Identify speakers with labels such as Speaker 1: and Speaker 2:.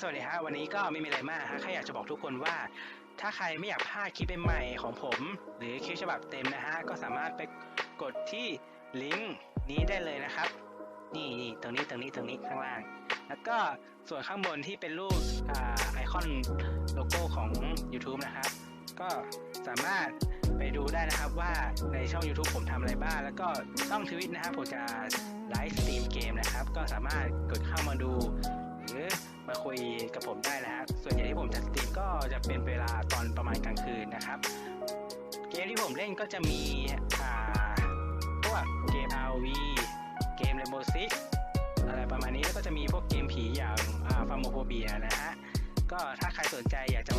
Speaker 1: สวัสดีฮะวันนี้ก็ไม่มีอะไรมากฮะแค่อยากจะบอกทุกคนว่า ถ้าใครไม่อยากพลาดคลิปใหม่ของผม หรือคลิปฉบับเต็มนะฮะก็สามารถไปกดที่ลิงก์นี้ได้เลยนะครับ นี่นี่ตรงนี้ตรงนี้ตรงนี้ข้างล่าง แล้วก็ส่วนข้างบนที่เป็นรูปไอคอนโลโก้ของ YouTube นะครับ ก็สามารถไปดูได้นะครับว่าในช่อง YouTube ผมทำอะไรบ้าง แล้วก็ช่องทวิตนะครับผมจะไลฟ์สตรีมเกมนะครับ ก็สามารถกดเข้ามาดู หรือ มาคุยกับผมได้นะฮะส่วนใหญ่ที่ผมจัดสตรีมก็จะเป็นเวลาตอนประมาณกลางคืนนะครับ เกมที่ผมเล่นก็จะมีอ่าพวกเกม RV เกม Rainbow Six อะไรประมาณนี้แล้วก็จะมีพวกเกมผีอย่างอ่าฟาร์โมโฟเบียนะฮะก็ถ้าใครสนใจอยากจะ